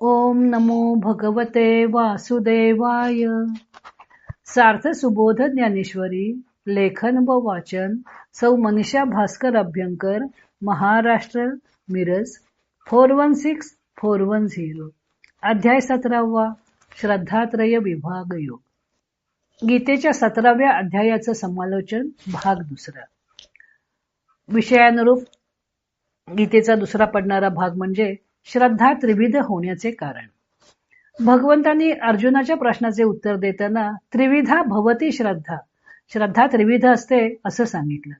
ओम नमो भगवते वासुदेवाय. सार्थ सुबोध ज्ञानेश्वरी लेखन व वाचन सौ Manisha Bhaskar Abhyankar Maharashtra Miraj four one six four one zero. अध्याय सतरावा श्रद्धात्रय विभाग योग. गीतेच्या सतराव्या अध्यायाचं समालोचन भाग दुसरा. विषयानुरूप गीतेचा दुसरा पडणारा भाग म्हणजे श्रद्धा त्रिविध होण्याचे कारण. भगवंतांनी अर्जुनाच्या प्रश्नाचे उत्तर देताना त्रिविधा भवती श्रद्धा. श्रद्धा त्रिविध असते असं सांगितलं.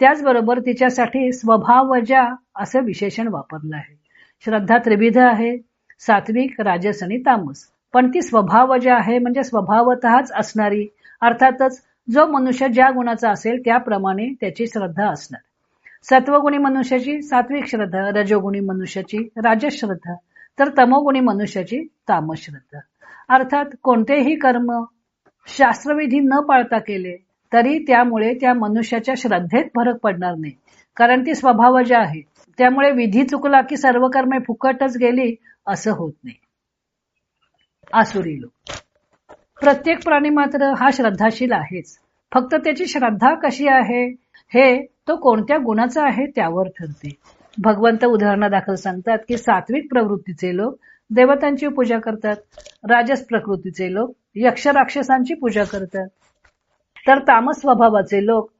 त्याचबरोबर तिच्यासाठी स्वभावजा असं विशेषण वापरलं आहे. श्रद्धा त्रिविध आहे सात्विक राजस आणि तामस. पण ती स्वभावजा आहे म्हणजे स्वभावतःच असणारी. अर्थातच जो मनुष्य ज्या गुणाचा असेल त्याप्रमाणे त्याची श्रद्धा असणार. सत्वगुणी मनुष्याची सात्विक श्रद्धा रजोगुणी मनुष्याची राजश्रद्धा तर तमोगुणी मनुष्याची तामश्रद्धा अर्थात कोणतेही कर्म शास्त्रविधी न पाळता केले तरी त्यामुळे त्या मनुष्याच्या श्रद्धेत फरक पडणार नाही. कारण ती स्वभावजा आहे त्यामुळे विधी चुकला की सर्व कर्मे फुकटच गेली असं होत नाही. आसुरी लोक. प्रत्येक प्राणी मात्र हा श्रद्धाशील आहेच. फक्त त्याची श्रद्धा कशी आहे? हे तो कोणत्या गुणाचा आहे त्यावर ठरते. भगवंत उदाहरणादाखल सांगतात की सात्विक प्रवृत्तीचे लोक देवतांची पूजा करतात राजस प्रकृतीचे लोक यक्ष राक्षसांची पूजा करतात. तर तामस स्वभावाचे लोक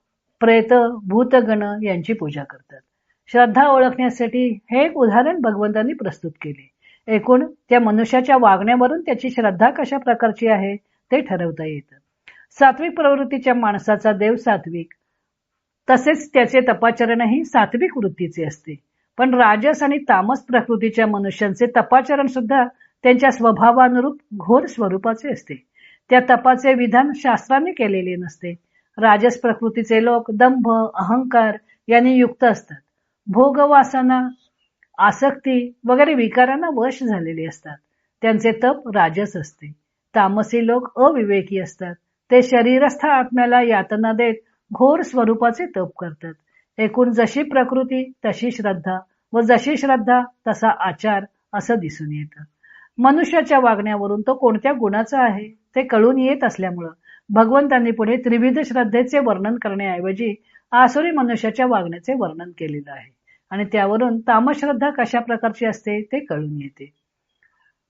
प्रेत भूतगण यांची पूजा करतात. श्रद्धा ओळखण्यासाठी हे एक उदाहरण भगवंतांनी प्रस्तुत केले. एकूण त्या मनुष्याच्या वागण्यावरून त्याची श्रद्धा कशा प्रकारची आहे ते ठरवता येतं. सात्विक प्रवृत्तीच्या माणसाचा देव सात्विक. तसेच त्याचे तपाचरणही सात्विक वृत्तीचे असते. पण राजस आणि तामस प्रकृतीच्या मनुष्यांचे तपाचरण सुद्धा त्यांच्या स्वभावानुरूप घोर स्वरूपाचे असते. त्या तपाचे विधान शास्त्राने केलेले नसते. राजस प्रकृतीचे लोक दंभ अहंकार यांनी युक्त असतात. भोगवासना आसक्ती वगैरे विकारांना वश झालेले असतात. त्यांचे तप राजस असते. तामसी लोक अविवेकी असतात. ते शरीरस्थ आत्म्याला यातना देत घोर स्वरूपाचे तप करतात. एकूण जशी प्रकृती तशी श्रद्धा व जशी श्रद्धा तसा आचार असं दिसून येतं. मनुष्याच्या वागण्यावरून तो कोणत्या गुणाचा आहे ते कळून येत असल्यामुळं भगवंतांनी पुढे त्रिविध श्रद्धेचे वर्णन करण्याऐवजी आसुरी मनुष्याच्या वागण्याचे वर्णन केलेलं आहे. आणि त्यावरून तामश्रद्धा कशा प्रकारची असते ते कळून येते.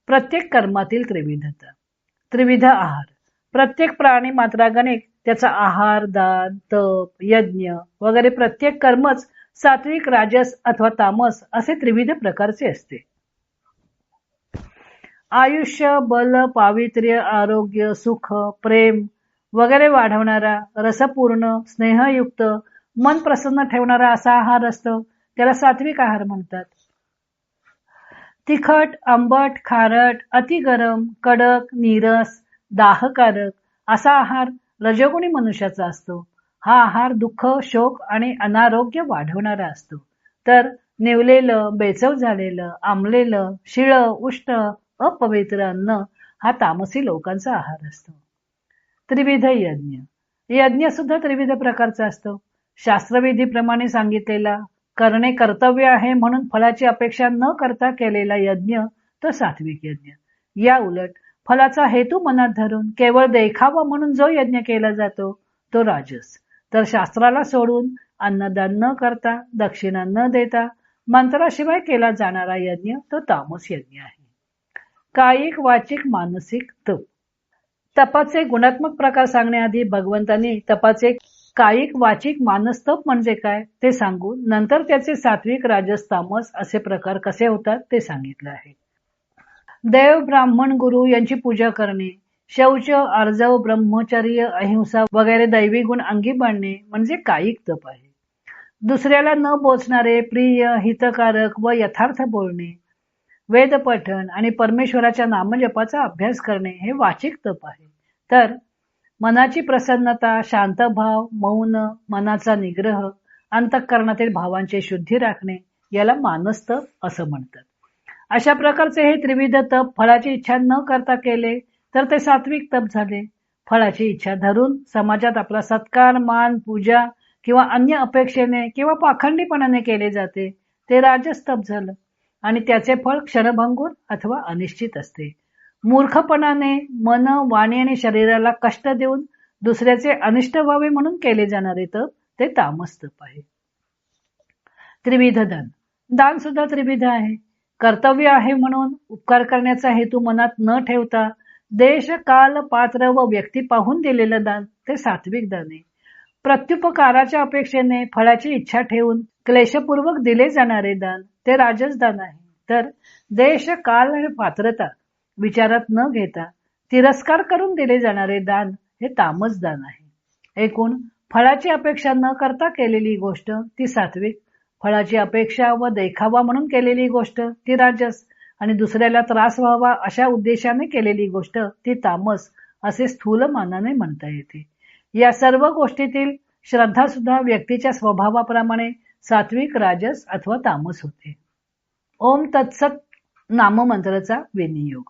प्रत्येक कर्मातील त्रिविधता त्रिविध आहार प्रत्येक प्राणी मात्रागणिक त्याचा आहार दान तप यज्ञ वगैरे प्रत्येक कर्मच सात्विक राजस अथवा तामस असे त्रिविध प्रकारचे असते. आयुष्य बल पावित्र्य आरोग्य सुख प्रेम वगैरे वाढवणारा रसपूर्ण स्नेहयुक्त मन प्रसन्न ठेवणारा असा आहार असतो. त्याला सात्विक आहार म्हणतात. तिखट आंबट खारट अति गरम कडक नीरस दाहकारक असा आहार रजगुणी मनुष्याचा असतो. हा आहार दुःख शोक आणि अनारोग्य वाढवणारा असतो. तर नेवलेलं बेचव झालेलं आंबलेलं शिळ उष्ण अपवित्र अन्न हा तामसी लोकांचा आहार असतो. त्रिविध यज्ञ. यज्ञ सुद्धा त्रिविध प्रकारचा असतो. शास्त्रविधीप्रमाणे सांगितलेला करणे कर्तव्य आहे म्हणून फळाची अपेक्षा न करता केलेला यज्ञ तो सात्विक यज्ञ. या उलट फलाचा हेतू मनात धरून केवळ देखावा म्हणून जो यज्ञ केला जातो तो राजस. तर शास्त्राला सोडून अन्नदान न करता दक्षिणा न देता मंत्राशिवाय केला जाणारा यज्ञ तो तामस यज्ञ आहे. कायिक वाचिक मानसिक तप. तपाचे गुणात्मक प्रकार सांगण्याआधी भगवंतांनी तपाचे कायिक वाचिक मानस्तप म्हणजे काय ते सांगून नंतर त्याचे सात्विक राजस तामस असे प्रकार कसे होतात ते सांगितले आहे. देव ब्राह्मण गुरु यांची पूजा करणे शौच अर्जव ब्रह्मचर्य अहिंसा वगैरे दैवी गुण अंगी बांधणे म्हणजे कायिक तप आहे. दुसऱ्याला न बोचणारे प्रिय हितकारक व यथार्थ बोलणे वेद पठण आणि परमेश्वराच्या नामजपाचा अभ्यास करणे हे वाचिक तप आहे. तर मनाची प्रसन्नता शांतभाव मौन मनाचा निग्रह अंतःकरणातील भावांची शुद्धी राखणे याला मानस्तप असं म्हणतात. अशा प्रकारचे हे त्रिविध तप फळाची इच्छा न करता केले तर ते सात्विक तप झाले. फळाची इच्छा धरून समाजात आपला सत्कार मान पूजा किंवा अन्य अपेक्षेने किंवा पाखंडीपणाने केले जाते ते राजस्तप झालं. आणि त्याचे फळ क्षणभंगूर अथवा अनिश्चित असते. मूर्खपणाने मन वाणी आणि शरीराला कष्ट देऊन दुसऱ्याचे अनिष्ट व्हावे म्हणून केले जाणारे तप ते तामस तप आहे. त्रिविध दान. दान सुद्धा त्रिविध आहे. कर्तव्य आहे म्हणून उपकार करण्याचा हेतू मनात न ठेवता देश काल पात्र व व्यक्ती पाहून दिलेलं दान ते सात्विक दान आहे. प्रत्युपकाराच्या अपेक्षेने फळाची इच्छा ठेवून क्लेशपूर्वक दिले जाणारे दान ते राजस दान आहे. तर देश काल आणि पात्रता विचारात न घेता तिरस्कार करून दिले जाणारे दान हे तामस दान आहे. एकूण फळाची अपेक्षा न करता केलेली गोष्ट ती सात्विक फळाची अपेक्षा व देखावा म्हणून केलेली गोष्ट ती राजस. आणि दुसऱ्याला त्रास व्हावा अशा उद्देशाने केलेली गोष्ट ती तामस असे स्थूल मानाने म्हणता येते. या सर्व गोष्टीतील श्रद्धा सुद्धा व्यक्तीच्या स्वभावाप्रमाणे सात्विक राजस अथवा तामस होते. ओम तत्सत नाममंत्राचा विनियोग.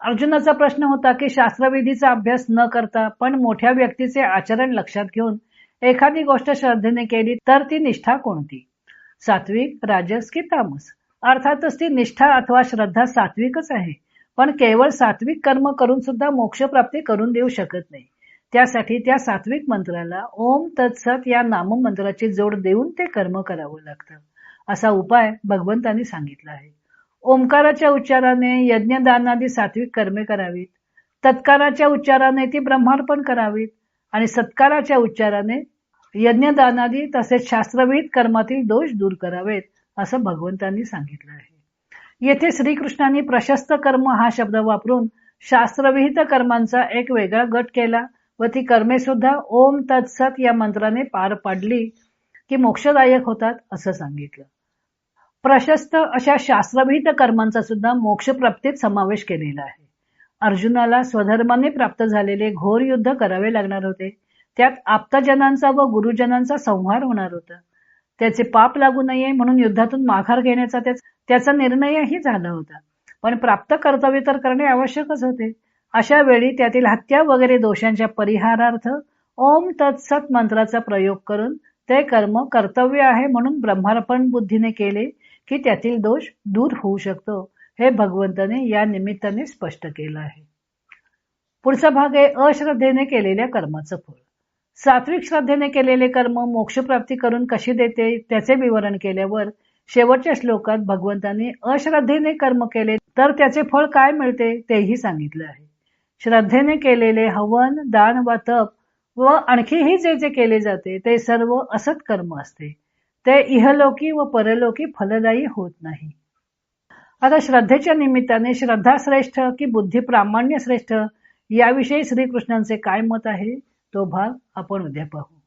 अर्जुनाचा प्रश्न होता की शास्त्रविधीचा अभ्यास न करता पण मोठ्या व्यक्तीचे आचरण लक्षात घेऊन एखादी गोष्ट श्रद्धेने केली तर ती निष्ठा कोणती? सात्विक राजस की तामस. अर्थातच ती निष्ठा अथवा श्रद्धा सात्विकच आहे. पण केवळ सात्विक कर्म करून सुद्धा मोक्षप्राप्ती करून देऊ शकत नाही. त्यासाठी त्या सात्विक मंत्राला ओम तत्सत या नाममंत्राची जोड देऊन ते कर्म करावं लागतं. असा उपाय भगवंतांनी सांगितला आहे. ओंकाराच्या उच्चाराने यज्ञदानादी सात्विक कर्मे करावीत. तत्काराच्या उच्चाराने ती ब्रह्मार्पण करावीत. आणि सत्काराच्या उच्चाराने यज्ञदानादी तसेच शास्त्रविहित कर्मातील दोष दूर करावेत असं भगवंतांनी सांगितलं आहे. येथे श्रीकृष्णांनी प्रशस्त कर्म हा शब्द वापरून शास्त्रविहित कर्मांचा एक वेगळा गट केला व ती कर्मे सुद्धा ओम तत्सत या मंत्राने पार पाडली की मोक्षदायक होतात असं सांगितलं. प्रशस्त अशा शास्त्रविहित कर्मांचा सुद्धा मोक्षप्राप्तीत समावेश केलेला आहे. अर्जुनाला स्वधर्माने प्राप्त झालेले घोर युद्ध करावे लागणार होते. त्यात आप्तजनांचा व गुरुजनांचा संहार होणार होता. त्याचे पाप लागू नये म्हणून युद्धातून माघार घेण्याचा त्याचा निर्णयही झाला होता. पण प्राप्त कर्तव्य तर करणे आवश्यकच होते. अशा वेळी त्यातील हत्या वगैरे दोषांच्या परिहारार्थ ओम तत्सत मंत्राचा प्रयोग करून ते कर्म कर्तव्य आहे म्हणून ब्रह्मार्पण बुद्धीने केले की त्यातील दोष दूर होऊ शकतो हे भगवंताने या निमित्ताने स्पष्ट केलं आहे. पुढचा भाग आहे अश्रद्धेने केलेल्या कर्माचं फळ. सात्विक श्रद्धेने केलेले कर्म मोक्षप्राप्ती करून कशी देते त्याचे विवरण केल्यावर शेवटच्या श्लोकात भगवंतांनी अश्रद्धेने कर्म केले तर त्याचे फळ काय मिळते तेही सांगितलं आहे. श्रद्धेने केलेले हवन दान वा तप व आणखीही जे जे केले जाते ते सर्व असत कर्म असते. ते इहलोकी व परलोकी फलदायी होत नाही. आता श्रद्धेच्या निमित्ताने श्रद्धा श्रेष्ठ की बुद्धी प्रामाण्य श्रेष्ठ याविषयी श्रीकृष्णांचे काय मत आहे? तो भाग आपण उद्या पाहू.